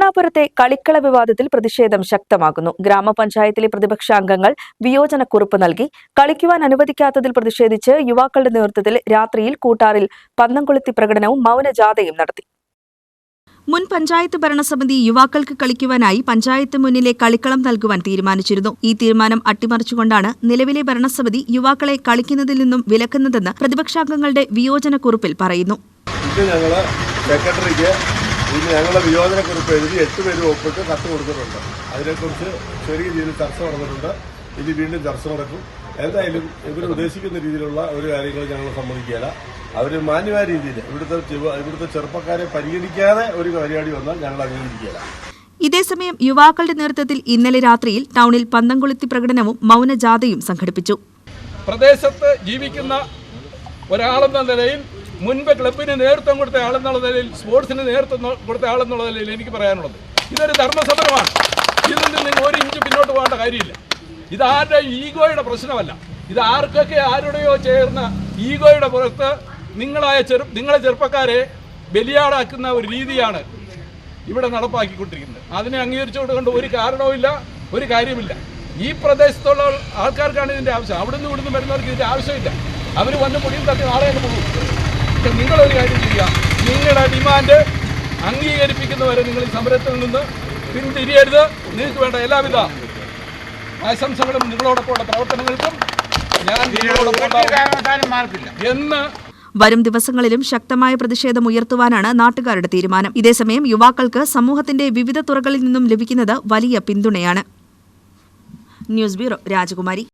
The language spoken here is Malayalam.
കരുണാപുരത്തെ കളിക്കള വിവാദത്തിൽ പ്രതിഷേധം ശക്തമാകുന്നു. ഗ്രാമപഞ്ചായത്തിലെ പ്രതിപക്ഷാംഗങ്ങൾ വിയോജനക്കുറിപ്പ് നൽകി. കളിക്കുവാൻ അനുവദിക്കാത്തതിൽ പ്രതിഷേധിച്ച് യുവാക്കളുടെ നേതൃത്വത്തിൽ രാത്രിയിൽ കൂട്ടാറിൽ പന്തം കൊളുത്തി പ്രകടനവും മൗനജാഥയും നടത്തി. മുൻ പഞ്ചായത്ത് ഭരണസമിതി യുവാക്കൾക്ക് കളിക്കുവാനായി പഞ്ചായത്ത് മുന്നിലെ കളിക്കളം നൽകുവാൻ തീരുമാനിച്ചിരുന്നു. ഈ തീരുമാനം അട്ടിമറിച്ചുകൊണ്ടാണ് നിലവിലെ ഭരണസമിതി യുവാക്കളെ കളിക്കുന്നതിൽ നിന്നും വിലക്കുന്നതെന്ന് പ്രതിപക്ഷാംഗങ്ങളുടെ വിയോജനക്കുറിപ്പിൽ പറയുന്നു. സെക്രട്ടറിക്ക് ഇത് ഞങ്ങളുടെ വിയോജനക്കുറിപ്പ് എഴുതി എട്ട് പേര് ഒപ്പിട്ട് കത്ത് കൊടുത്തിട്ടുണ്ട്. അതിനെക്കുറിച്ച് ചെറിയ രീതിയിൽ ചർച്ച നടന്നിട്ടുണ്ട്. ഇനി വീണ്ടും ചർച്ച നടക്കും. എന്തായാലും ഇവർ ഉദ്ദേശിക്കുന്ന രീതിയിലുള്ള ഒരു കാര്യങ്ങൾ ഞങ്ങൾ സമ്മതിക്കുകയില്ല. അവർ മാന്യമായ രീതിയിൽ ഇവിടുത്തെ ഇവിടുത്തെ ചെറുപ്പക്കാരെ പരിഗണിക്കാതെ ഒരു പരിപാടി വന്നാൽ ഞങ്ങൾ അംഗീകരിക്കുകയില്ല. ഇതേസമയം യുവാക്കളുടെ നേതൃത്വത്തിൽ ഇന്നലെ രാത്രിയിൽ ടൗണിൽ പന്തംകൊളുത്തി പ്രകടനവും മൗനജാഥയും സംഘടിപ്പിച്ചു. പ്രദേശത്ത് ജീവിക്കുന്ന ഒരാളെന്ന നിലയിൽ മുൻപ് ക്ലബിന് നേതൃത്വം കൊടുത്ത ആളെന്നുള്ള നിലയിൽ സ്പോർട്സിന് നേതൃത്വം കൊടുത്ത ആളെന്നുള്ള നിലയിൽ എനിക്ക് പറയാനുള്ളത് ഇതൊരു ധർമ്മസമരമാണ് ഇതിൽ നിന്ന് ഒരു ഇഞ്ച് പിന്നോട്ട് പോകേണ്ട കാര്യമില്ല. ഇത് ആരുടെ ഈഗോയുടെ പ്രശ്നമല്ല. ഇത് ആർക്കൊക്കെ ആരുടെയോ ചേർന്ന ഈഗോയുടെ പുറത്ത് നിങ്ങളായ ചെറു നിങ്ങളെ ചെറുപ്പക്കാരെ ബലിയാടാക്കുന്ന ഒരു രീതിയാണ് ഇവിടെ നടപ്പാക്കിക്കൊണ്ടിരിക്കുന്നത്. അതിനെ അംഗീകരിച്ചുകൊണ്ട് ഒരു കാരണവുമില്ല ഒരു കാര്യമില്ല ഈ പ്രദേശത്തുള്ള ആൾക്കാർക്കാണ് ഇതിന്റെ ആവശ്യം. അവിടുന്ന് ഇവിടുന്ന് വരുന്നവർക്ക് ഇതിന്റെ ആവശ്യമില്ല. അവർ വന്ന് പൊടിയും തട്ടി നാളെ പോകും. നിങ്ങളൊരു കാര്യം ചെയ്യുക നിങ്ങളുടെ ഡിമാൻഡ് അംഗീകരിപ്പിക്കുന്നവരെ നിങ്ങൾ ഈ സമരത്തിൽ നിന്ന് പിന്തിരിയരുത്. നിങ്ങൾക്ക് വേണ്ട എല്ലാവിധ ആശംസകളും നിങ്ങളോടൊപ്പമുള്ള പ്രവർത്തനങ്ങൾക്കും ഞാൻ നിങ്ങളോടൊപ്പം എന്ന് വരും ദിവസങ്ങളിലും ശക്തമായ പ്രതിഷേധം ഉയർത്തുവാനാണ് നാട്ടുകാരുടെ തീരുമാനം. ഇതേസമയം യുവാക്കൾക്ക് സമൂഹത്തിന്റെ വിവിധ തുറകളിൽ നിന്നും ലഭിക്കുന്നത് വലിയ പിന്തുണയാണ്. ന്യൂസ് ബ്യൂറോ രാജകുമാരി.